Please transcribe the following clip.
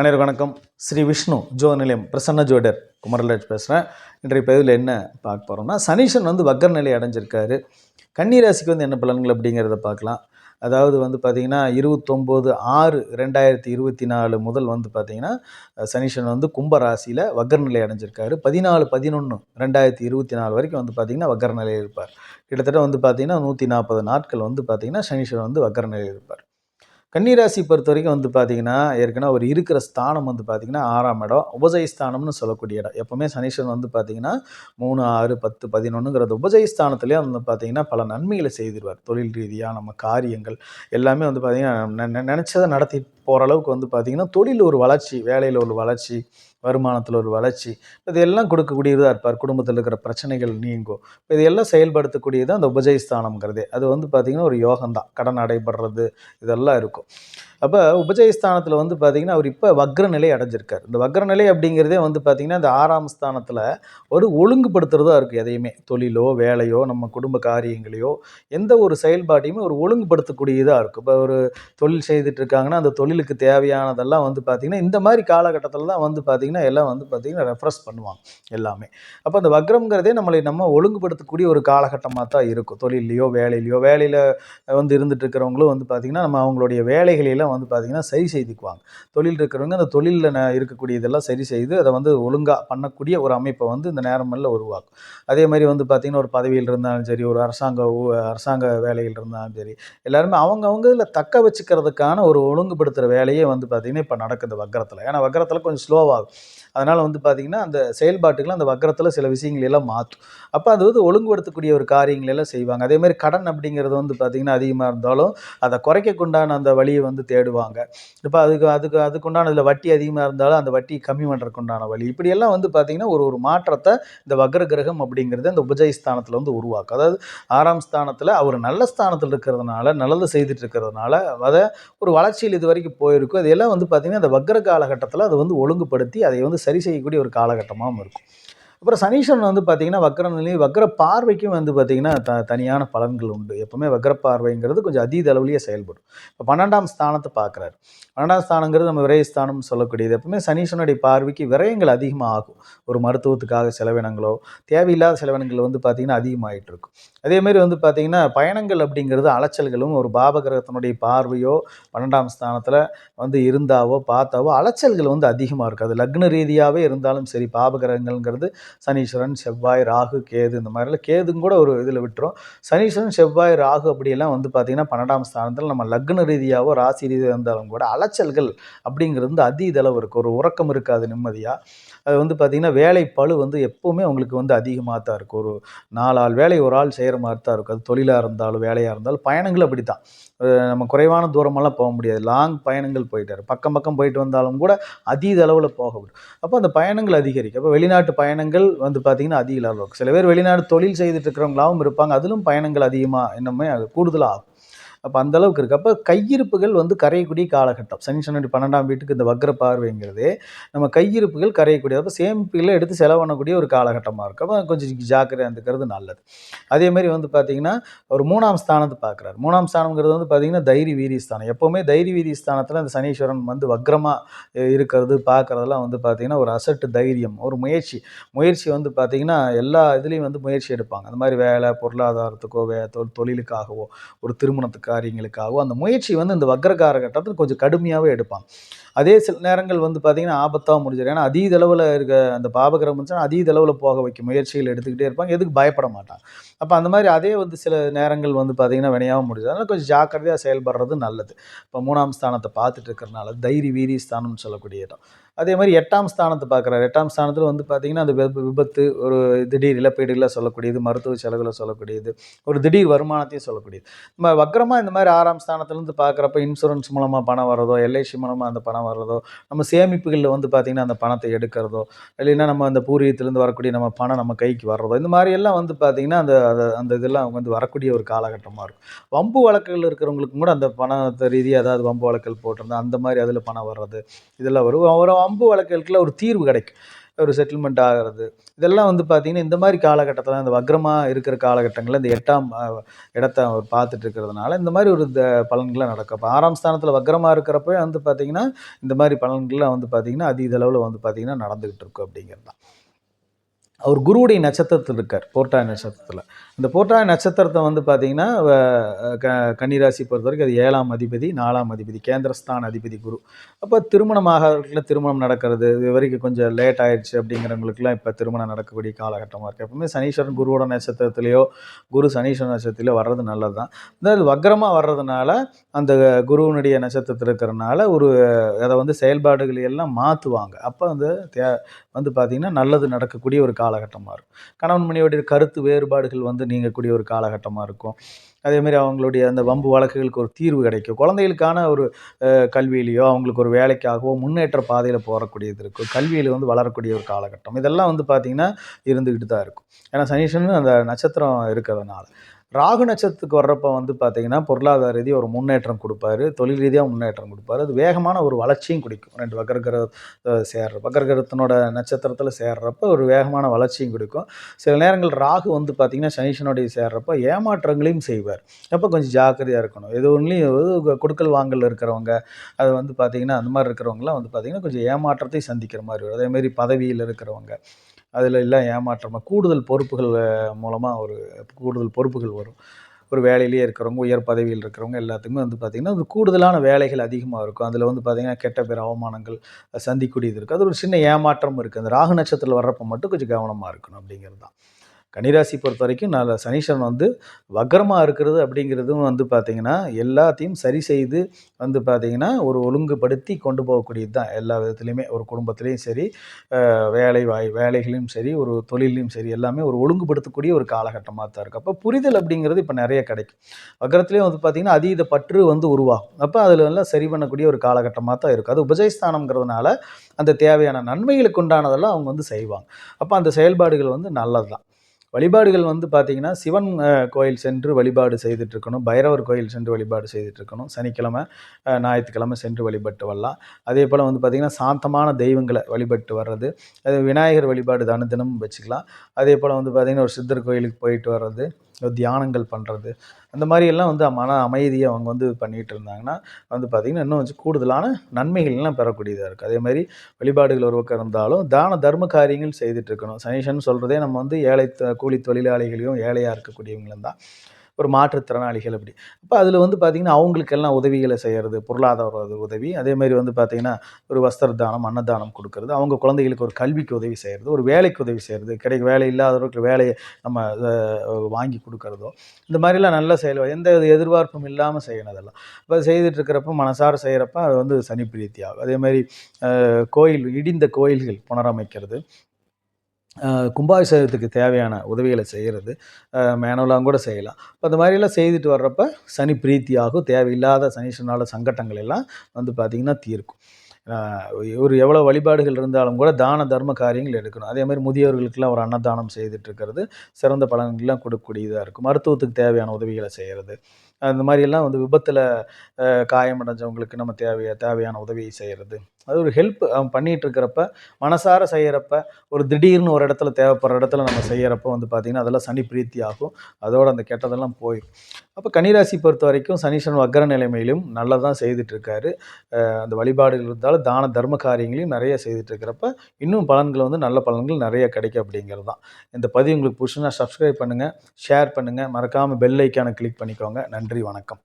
அனைவரும் வணக்கம். ஸ்ரீ விஷ்ணு ஜோ நிலையம் பிரசன்ன ஜோடர் குமரராஜ் பேசுகிறேன் இன்றைய பதிவில் என்ன பார்க்க போகிறோம்னா சனீஷன் வந்து வக்கர நிலை அடைஞ்சிருக்காரு. கன்னிராசிக்கு வந்து என்ன பலன்கள் அப்படிங்கிறத பார்க்கலாம். அதாவது வந்து பார்த்திங்கன்னா இருபத்தொம்போது ஆறு ரெண்டாயிரத்தி இருபத்தி நாலு முதல் வந்து பார்த்திங்கன்னா சனீஷன் வந்து கும்ப ராசியில் வக்கர நிலை அடைஞ்சிருக்காரு. பதினாலு பதினொன்று ரெண்டாயிரத்தி இருபத்தி நாலு வரைக்கும் வந்து பார்த்திங்கன்னா வக்கர நிலையில் இருப்பார். கிட்டத்தட்ட வந்து பார்த்திங்கன்னா நூற்றி நாற்பது நாட்கள் வந்து பார்த்திங்கன்னா சனீஸ்வரன் வந்து வக்கர நிலையில் இருப்பார். கன்னிராசி பொறுத்த வரைக்கும் வந்து பார்த்தீங்கன்னா ஏற்கனவே அவர் இருக்கிற ஸ்தானம் வந்து பார்த்தீங்கன்னா ஆறாம் இடம். உபஜய ஸ்தானம்னு சொல்லக்கூடிய இடம். எப்போவுமே சனீஸ்வரன் வந்து பார்த்தீங்கன்னா மூணு ஆறு பத்து பதினொன்றுங்கிறது உபஜய ஸ்தானத்துலேயே வந்து பார்த்தீங்கன்னா பல நன்மைகளை செய்திருவார். தொழில் ரீதியாக நம்ம காரியங்கள் எல்லாமே வந்து பார்த்திங்கன்னா நினச்சதை நடத்தி போகிற அளவுக்கு வந்து பார்த்திங்கன்னா தொழில் ஒரு வளர்ச்சி வேலையில் ஒரு வளர்ச்சி வருமானத்தில் ஒரு வளர்ச்சி இதெல்லாம் கொடுக்கக்கூடியதாக இருப்பார். குடும்பத்தில் இருக்கிற பிரச்சனைகள் நீங்கும். இப்போ இதையெல்லாம் செயல்படுத்தக்கூடியது அந்த உபஜயஸ்தானம்ங்கிறதே அது வந்து பார்த்திங்கன்னா ஒரு யோகம்தான். கடன் அடைபடுறது இதெல்லாம் இருக்கும். அப்போ உபஜயஸ்தானத்தில் வந்து பார்த்திங்கன்னா அவர் இப்போ வக்ர நிலை அடைஞ்சிருக்கார். இந்த வக்ர நிலை அப்படிங்கிறதே வந்து பார்த்திங்கன்னா இந்த ஆறாம் ஸ்தானத்தில் ஒரு ஒழுங்குபடுத்துறதா இருக்குது எதையுமே. தொழிலோ வேலையோ நம்ம குடும்ப காரியங்களையோ எந்த ஒரு செயல்பாட்டையுமே ஒரு ஒழுங்குபடுத்தக்கூடியதாக இருக்கும். இப்போ ஒரு தொழில் செய்துட்டு இருக்காங்கன்னா அந்த தொழிலுக்கு தேவையானதெல்லாம் வந்து பார்த்திங்கன்னா இந்த மாதிரி காலகட்டத்தில் தான் வந்து பார்த்திங்கன்னா எல்லாம் வந்து பார்த்திங்கன்னா ரெஃப்ரெஷ் பண்ணுவாங்க எல்லாமே. அப்போ அந்த வக்ரம்ங்கிறதே நம்மளை நம்ம ஒழுங்குபடுத்தக்கூடிய ஒரு காலகட்டமாக தான் இருக்கும். தொழிலையோ வேலையிலையோ வேலையில் வந்து இருந்துட்டு இருக்கிறவங்களும் வந்து பார்த்திங்கன்னா நம்ம அவங்களுடைய வேலைகளையெல்லாம் வந்து பார்த்திங்கன்னா சரி செய்துக்குவாங்க. தொழில் இருக்கிறவங்க அந்த தொழிலில் ந இருக்கக்கூடிய இதெல்லாம் சரி செய்து அதை வந்து ஒழுங்காக பண்ணக்கூடிய ஒரு அமைப்பை வந்து இந்த நேரமெல்லாம் உருவாக்கும். அதே மாதிரி வந்து பார்த்திங்கன்னா ஒரு பதவியில் இருந்தாலும் சரி ஒரு அரசாங்க அரசாங்க வேலையில் இருந்தாலும் சரி எல்லாருமே அவங்கவுங்க இதில் தக்க வச்சுக்கிறதுக்கான ஒரு ஒழுங்குபடுத்துகிற வேலையே வந்து பார்த்திங்கன்னா இப்போ நடக்குது வக்கரத்தில். ஏன்னா வக்கரத்தில் கொஞ்சம் ஸ்லோவாகும் அதனால் வந்து பார்த்திங்கன்னா அந்த செயல்பாட்டுகள் அந்த வக்கரத்தில் சில விஷயங்கள் எல்லாம் மாற்றும். அப்போ அது வந்து ஒழுங்குபடுத்தக்கூடிய ஒரு காரியங்கள் எல்லாம் செய்வாங்க. அதேமாதிரி கடன் அப்படிங்கிறது வந்து பார்த்திங்கன்னா அதிகமாக இருந்தாலும் அதை குறைக்கக்குண்டான அந்த வழியை வந்து தேடுவாங்க. இப்போ அதுக்கு அதுக்கு அதுக்குண்டான இதில் வட்டி அதிகமாக இருந்தாலும் அந்த வட்டி கம்மி பண்ணுறதுக்கு உண்டான வழி. இப்படியெல்லாம் வந்து பார்த்திங்கன்னா ஒரு ஒரு மாற்றத்தை இந்த வக்ர கிரகம் அப்படிங்கிறது அந்த உபஜய ஸ்தானத்தில் வந்து உருவாக்கும். அதாவது ஆறாம் ஸ்தானத்தில் அவர் நல்ல ஸ்தானத்தில் இருக்கிறதுனால நல்லது செய்துட்டு இருக்கிறதுனால அதை ஒரு வளர்ச்சியில் இது வரைக்கும் போயிருக்கும். அதையெல்லாம் வந்து பார்த்திங்கன்னா அந்த வக்ர காலகட்டத்தில் அதை வந்து ஒழுங்குபடுத்தி அதை வந்து சரி செய்யக்கூடிய ஒரு காலகட்டமாகவும் இருக்கும். அப்புறம் சனீஸ்வரன் வந்து பார்த்திங்கன்னா வக்கர நிலை வக்கர பார்வைக்கும் வந்து பார்த்திங்கன்னா த தனியான பலன்கள் உண்டு. எப்பவுமே வக்கர பார்வைங்கிறது கொஞ்சம் அதீத அளவுலேயே செயல்படும். இப்போ பன்னெண்டாம் ஸ்தானத்தை பார்க்குறாரு. பன்னெண்டாம் ஸ்தானங்கிறது நம்ம விரயஸ்தானம் சொல்லக்கூடியது. எப்பவுமே சனீஸ்வரனுடைய பார்வைக்கு விரயங்கள் அதிகமாக ஆகும் ஒரு மருத்துவத்துக்காக செலவினங்களோ தேவையில்லாத செலவினங்கள் வந்து பார்த்திங்கன்னா அதிகமாகிட்டு இருக்கும் அதேமாரி வந்து பார்த்திங்கன்னா பயணங்கள் அப்படிங்கிறது அலைச்சல்களும் ஒரு பாபகிரகத்தினுடைய பார்வையோ பன்னெண்டாம் ஸ்தானத்தில் வந்து இருந்தாவோ பார்த்தாவோ அலைச்சல்கள் வந்து அதிகமாக இருக்கும். அது லக்ன ரீதியாகவே இருந்தாலும் சரி பாபகிரகங்கள்ங்கிறது சனீஸ்வரன் செவ்வாய் ராகு கேது இந்த மாதிரிலாம் கேதுங்க கூட ஒரு இதில் விட்டுரும். சனீஸ்வரன் செவ்வாய் ராகு அப்படியெல்லாம் வந்து பார்த்திங்கன்னா பன்னெண்டாம் ஸ்தானத்தில் நம்ம லக்ன ரீதியாகவோ ராசி ரீதியாக இருந்தாலும் கூட அலைச்சல்கள் அப்படிங்கிறது வந்து அதீதளவு இருக்குது ஒரு உறக்கம் இருக்காது நிம்மதியாக அது வந்து பார்த்திங்கன்னா வேலை பளு வந்து எப்போவுமே உங்களுக்கு வந்து அதிகமாக தான் இருக்கும். ஒரு நாலு ஆள் வேலை ஒரு ஆள் செய்கிற மாதிரி தான் இருக்கும். அது தொழிலாக இருந்தாலும் வேலையாக இருந்தாலும் பயணங்கள் அப்படி தான் நம்ம குறைவான தூரமெல்லாம் போக முடியாது. லாங் பயணங்கள் போயிட்டார். பக்கம் பக்கம் போயிட்டு வந்தாலும் கூட அதீத அளவில் போக முடியும் அப்போ அந்த பயணங்கள் அதிகரிக்கும். அப்போ வெளிநாட்டு பயணங்கள் வந்து பார்த்திங்கன்னா அதிக அளவில் இருக்கும். சில பேர் வெளிநாடு தொழில் செய்துட்டு இருக்கிறவங்களாவும் இருப்பாங்க. அதிலும் பயணங்கள் அதிகமாக இன்னுமே அது கூடுதலாக ஆகும் அப்போ அந்த அளவுக்கு இருக்குது அப்போ கையிருப்புகள் வந்து கரையக்கூடிய காலகட்டம். சனி சனி பன்னெண்டாம் வீட்டுக்கு இந்த வக்ர பார்வைங்கிறதே நம்ம கையிருப்புகள் கரையக்கூடிய அப்போ சேமிப்புகளை எடுத்து செலவு பண்ணக்கூடிய ஒரு காலகட்டமாக இருக்கும் அப்போ கொஞ்சம் ஜாக்கிரதையாக இருந்துக்கிறது நல்லது. அதேமாரி வந்து பார்த்திங்கன்னா ஒரு மூணாம் ஸ்தானத்தை பார்க்குறாரு மூணாம் ஸ்தானங்கிறது வந்து பார்த்திங்கன்னா தைரிய வீரிய ஸ்தானம். எப்போவுமே தைரிய வீரிய ஸ்தானத்தில் அந்த சனீஸ்வரன் வந்து வக்ரமாக இருக்கிறது பார்க்குறதெல்லாம் வந்து பார்த்திங்கன்னா ஒரு அசட்டு தைரியம் ஒரு முயற்சி. முயற்சி வந்து பார்த்திங்கன்னா எல்லா இதுலேயும் வந்து முயற்சி எடுப்பாங்க. அந்த மாதிரி வேலை பொருளாதாரத்துக்கோ வே தொ- தொழிலுக்காகவோ ஒரு திருமணத்துக்காக காரியங்களுக்காகவும் அந்த முயற்சி வந்து இந்த வக்ர காலகட்டத்தில் கொஞ்சம் கடுமையாகவே எடுப்பாங்க அதே சில நேரங்கள் வந்து பார்த்திங்கன்னா ஆபத்தாக முடிஞ்சிடும். ஏன்னா அதீத அளவில் இருக்க அந்த பாபகிரகம் இருந்துச்சுன்னா அதீத அளவில் போக வைக்க முயற்சிகள் எடுத்துக்கிட்டே இருப்பாங்க. எதுக்கு பயப்பட மாட்டாங்க அப்போ அந்த மாதிரி அதே வந்து சில நேரங்கள் வந்து பார்த்திங்கன்னா வினையாகவும் முடியுது அதனால் கொஞ்சம் ஜாக்கிரதையாக செயல்படுறது நல்லது. இப்போ மூணாம் ஸ்தானத்தை பார்த்துட்டு இருக்கிறனால தைரி வீரிய ஸ்தானம்னு சொல்லக்கூடிய இடம் அதே மாதிரி எட்டாம் ஸ்தானத்தை பார்க்குறாரு. எட்டாம் ஸ்தானத்தில் வந்து பார்த்திங்கன்னா அந்த விப- விபத்து ஒரு திடீர் இழப்பீடுகளை சொல்லக்கூடியது மருத்துவ செலவுகளை சொல்லக்கூடியது ஒரு திடீர் வருமானத்தையும் சொல்லக்கூடியது. நம்ம வக்கரமாக இந்த மாதிரி ஆறாம் ஸ்தானத்துலேருந்து பார்க்குறப்ப இன்சூரன்ஸ் மூலமாக பணம் வர்றதோ எல்ஐசி மூலமாக அந்த பணம் வர்றதோ நம்ம சேமிப்புகளில் வந்து பார்த்திங்கன்னா அந்த பணத்தை எடுக்கிறதோ இல்லைன்னா நம்ம அந்த பூர்வீகத்திலேருந்து வரக்கூடிய நம்ம பணம் நம்ம கைக்கு வர்றதோ இந்த மாதிரி எல்லாம் வந்து பார்த்திங்கன்னா அந்த அந்த அந்த இதெல்லாம் வந்து வரக்கூடிய ஒரு காலகட்டமாக இருக்கும். வம்பு வழக்குகள் இருக்கிறவங்களுக்கும் கூட அந்த பணத்தை ரீதியாக ஏதாவது வம்பு வழக்குகள் போட்டிருந்தா அந்த மாதிரி அதில் பணம் வர்றது இதெல்லாம் வரும். ஒரு வம்பு வழக்குகளுக்குள்ள ஒரு தீர்வு கிடைக்கும். ஒரு செட்டில்மெண்ட் ஆகிறது. இதெல்லாம் வந்து பார்த்திங்கன்னா இந்த மாதிரி காலகட்டத்தில் இந்த வக்ரமாக இருக்கிற காலகட்டங்களில் இந்த எட்டாம் இடத்த அவர் பார்த்துட்டு இருக்கிறதுனால இந்த மாதிரி ஒரு இந்த நடக்கும். இப்போ ஆறாம் ஸ்தானத்தில் வக்ரமாக இருக்கிறப்ப வந்து பார்த்திங்கன்னா இந்த மாதிரி பலன்கள்லாம் வந்து பார்த்திங்கன்னா அதீத அளவில் வந்து பார்த்திங்கன்னா நடந்துக்கிட்டு இருக்கும் அப்படிங்கிறது தான். அவர் குருவுடைய நட்சத்திரத்தில் இருக்கார் போர்ட்டாய் நட்சத்திரத்தில். இந்த போர்ட்டாய் நட்சத்திரத்தை வந்து பார்த்தீங்கன்னா க கன்னிராசி பொறுத்த வரைக்கும் அது ஏழாம் அதிபதி நாலாம் அதிபதி கேந்திரஸ்தான அதிபதி குரு. அப்போ திருமணம் திருமணம் நடக்கிறது இது வரைக்கும் கொஞ்சம் லேட் ஆயிடுச்சு அப்படிங்கிறவங்களுக்குலாம் இப்போ திருமணம் நடக்கக்கூடிய காலகட்டமாக இருக்குது எப்பவுமே சனீஸ்வரன் குருவோட நட்சத்திரத்திலேயோ குரு சனீஸ்வரன் நட்சத்திரத்திலேயோ வர்றது நல்லது தான் இந்த வக்ரமாக வர்றதுனால அந்த குருவனுடைய நட்சத்திரத்தில் இருக்கிறனால ஒரு அதை வந்து செயல்பாடுகளை எல்லாம் மாற்றுவாங்க அப்போ வந்து தே வந்து பார்த்திங்கன்னா நல்லது நடக்கக்கூடிய ஒரு காலகட்டமாக இருக்கும். கணவன் மனைவியுடைய கருத்து வேறுபாடுகள் வந்து நீங்கக்கூடிய ஒரு காலகட்டமாக இருக்கும். அதேமாரி அவங்களுடைய அந்த வம்பு வழக்குகளுக்கு ஒரு தீர்வு கிடைக்கும். குழந்தைகளுக்கான ஒரு கல்வியிலையோ அவங்களுக்கு ஒரு வேலைக்காகவோ முன்னேற்ற பாதையில் போகக்கூடியது இருக்கும். கல்வியில் வந்து வளரக்கூடிய ஒரு காலகட்டம். இதெல்லாம் வந்து பார்த்திங்கன்னா இருந்துக்கிட்டு தான் இருக்கும். ஏன்னா சனீஸ்வரன் அந்த நட்சத்திரம் இருக்கிறதுனால. ராகு நட்சத்திரத்துக்கு வர்றப்ப வந்து பார்த்தீங்கன்னா பொருளாதார ரீதியாக ஒரு முன்னேற்றம் கொடுப்பாரு. தொழில் ரீதியாக முன்னேற்றம் கொடுப்பாரு. அது வேகமான ஒரு வளர்ச்சியும் கொடுக்கும். ரெண்டு வக்கரகிர சேர்ற வக்கரகிரத்தினோட நட்சத்திரத்தில் சேர்றப்ப ஒரு வேகமான வளர்ச்சியும் கொடுக்கும். சில நேரங்கள் ராகு வந்து பார்த்திங்கன்னா சனிஷனுடைய சேர்றப்ப ஏமாற்றங்களையும் செய்வார். அப்போ கொஞ்சம் ஜாக்கிரதையாக இருக்கணும். எது ஒன்றுலையும் கொடுக்கல் வாங்கல் இருக்கிறவங்க அது வந்து பார்த்திங்கன்னா அந்த மாதிரி இருக்கிறவங்களாம் வந்து பார்த்திங்கன்னா கொஞ்சம் ஏமாற்றத்தை சந்திக்கிற மாதிரி வரும். அதேமாரி பதவியில் இருக்கிறவங்க. அதில் எல்லாம் ஏமாற்றமாக கூடுதல் பொறுப்புகள் மூலமாக ஒரு கூடுதல் பொறுப்புகள் வரும். ஒரு வேலையிலேயே இருக்கிறவங்க உயர் பதவியில் இருக்கிறவங்க எல்லாத்துக்குமே வந்து பார்த்திங்கன்னா ஒரு கூடுதலான வேலைகள் அதிகமாக இருக்கும். அதில் வந்து பார்த்திங்கன்னா கெட்ட பேர் அவமானங்கள் சந்திக்கூடியது இருக்குது அது ஒரு சின்ன ஏமாற்றம் இருக்குது அந்த ராகு நட்சத்திரத்தில் வர்றப்ப மட்டும் கொஞ்சம் கவனமாக இருக்கணும் அப்படிங்கிறது தான். கன்னிராசி பொறுத்த வரைக்கும் நல்ல சனீஸ்வரன் வந்து வக்கரமாக இருக்கிறது அப்படிங்கிறதும் வந்து பார்த்திங்கன்னா எல்லாத்தையும் சரி செய்து வந்து பார்த்திங்கன்னா ஒரு ஒழுங்குபடுத்தி கொண்டு போகக்கூடியது தான். எல்லா விதத்துலேயுமே ஒரு குடும்பத்துலேயும் சரி வேலை வாய் வேலைகளையும் சரி ஒரு தொழிலையும் சரி எல்லாமே ஒரு ஒழுங்குபடுத்தக்கூடிய ஒரு காலகட்டமாக தான் இருக்குது அப்போ புரிதல் அப்படிங்கிறது இப்போ நிறைய கிடைக்கும். வக்கரத்துலேயும் வந்து பார்த்திங்கன்னா அதீத பற்று வந்து உருவாகும். அப்போ அதில் எல்லாம் சரி பண்ணக்கூடிய ஒரு காலகட்டமாக தான் இருக்குது அது உபஜயஸ்தானம்ங்கிறதுனால அந்த தேவையான நன்மைகளுக்கு உண்டானதெல்லாம் அவங்க வந்து செய்வாங்க. அப்போ அந்த செயல்பாடுகள் வந்து நல்லது தான் வழிபாடுகள் வந்து பார்த்திங்கன்னா சிவன் கோயில் சென்று வழிபாடு செய்துட்டு இருக்கணும் பைரவர் கோயில் சென்று வழிபாடு செய்துட்டு இருக்கணும் சனிக்கிழமை ஞாயிற்றுக்கிழமை சென்று வழிபட்டு வரலாம். அதே போல் வந்து பார்த்திங்கன்னா சாந்தமான தெய்வங்களை வழிபட்டு வர்றது. அது விநாயகர் வழிபாடு தான தினமும் வச்சுக்கலாம். அதே போல் வந்து பார்த்திங்கன்னா ஒரு சித்தர் கோயிலுக்கு போயிட்டு வர்றது. தியானங்கள் பண்ணுறது அந்த மாதிரி எல்லாம் வந்து மன அமைதியை அவங்க வந்து பண்ணிகிட்டு இருந்தாங்கன்னா வந்து பார்த்திங்கன்னா இன்னும் கொஞ்சம் கூடுதலான நன்மைகள்லாம் பெறக்கூடியதாக இருக்குது அதே மாதிரி வழிபாடுகள் ஒரு பக்கம் இருந்தாலும் தான தர்ம காரியங்கள் செய்துட்டு இருக்கணும். சனீஷன் சொல்கிறதே நம்ம வந்து ஏழை கூலி தொழிலாளிகளையும் ஏழையாக இருக்கக்கூடியவங்களும் தான். ஒரு மாற்றுத்திறனாளிகள் அப்படி. அப்போ அதில் வந்து பார்த்திங்கன்னா அவங்களுக்கெல்லாம் உதவிகளை செய்கிறது பொருளாதார உதவி. அதேமாதிரி வந்து பார்த்திங்கன்னா ஒரு வஸ்திர தானம் அன்னதானம் கொடுக்கறது. அவங்க குழந்தைகளுக்கு ஒரு கல்விக்கு உதவி செய்கிறது ஒரு வேலைக்கு உதவி செய்கிறது கிடைக்க வேலை இல்லாதவர்களுக்கு வேலையை நம்ம வாங்கி கொடுக்கறதோ இந்த மாதிரிலாம் நல்ல செயல் எந்த எதிர்பார்ப்பும் இல்லாமல் செய்யணும் அதெல்லாம் இப்போ செய்துட்டு இருக்கிறப்ப மனசார செய்கிறப்ப அது வந்து சனி பிரீத்தியாகும் அதே மாதிரி கோயில் இடிந்த கோயில்கள் புனரமைக்கிறது. கும்பாபிஷேகத்துக்கு தேவையான உதவிகளை செய்கிறது. மேனுவலாக கூட செய்யலாம். இப்போ அந்த மாதிரிலாம் செய்துட்டு வர்றப்ப சனி பிரீத்தி ஆகும் தேவையில்லாத சனீஸ்வரனால சங்கட்டங்கள் எல்லாம் வந்து பார்த்திங்கன்னா தீர்க்கும். ஒரு எவ்வளோ வழிபாடுகள் இருந்தாலும் கூட தான தர்ம காரியங்கள் எடுக்கணும். அதே மாதிரி முதியவர்களுக்கெல்லாம் ஒரு அன்னதானம் செய்துட்டு இருக்கிறது. சிறந்த பலன்கள்லாம் கொடுக்கக்கூடியதாக இருக்கும். மருத்துவத்துக்கு தேவையான உதவிகளை செய்கிறது. அந்த மாதிரியெல்லாம் வந்து விபத்தில் காயமடைஞ்சவங்களுக்கு நம்ம தேவைய தேவையான உதவியை செய்கிறது அது ஒரு ஹெல்ப் அவன் பண்ணிகிட்டு இருக்கிறப்ப மனசார செய்கிறப்ப ஒரு திடீர்னு ஒரு இடத்துல தேவைப்படுற இடத்துல நம்ம செய்கிறப்ப வந்து பார்த்திங்கன்னா அதெல்லாம் சனி பிரீத்தி ஆகும். அதோட அந்த கெட்டதெல்லாம் போயிடும் அப்போ கனிராசி பொறுத்த வரைக்கும் சனீஸ்வரன் வக்கர நிலைமையிலும் நல்லதான் செய்துட்டு செய்துட்ருக்காரு அந்த வழிபாடுகள் இருந்தாலும் தான தர்ம காரியங்களையும் நிறைய செய்துட்ருக்கிறப்ப இன்னும் பலன்கள் வந்து நல்ல பலன்கள் நிறைய கிடைக்கும் அப்படிங்கிறது தான் இந்த பதிவு உங்களுக்கு பிடிச்சுன்னா சப்ஸ்கிரைப் பண்ணுங்கள் ஷேர் பண்ணுங்கள் மறக்காமல் பெல் ஐக்கானை கிளிக் பண்ணிக்கோங்க. நன்றி வணக்கம்.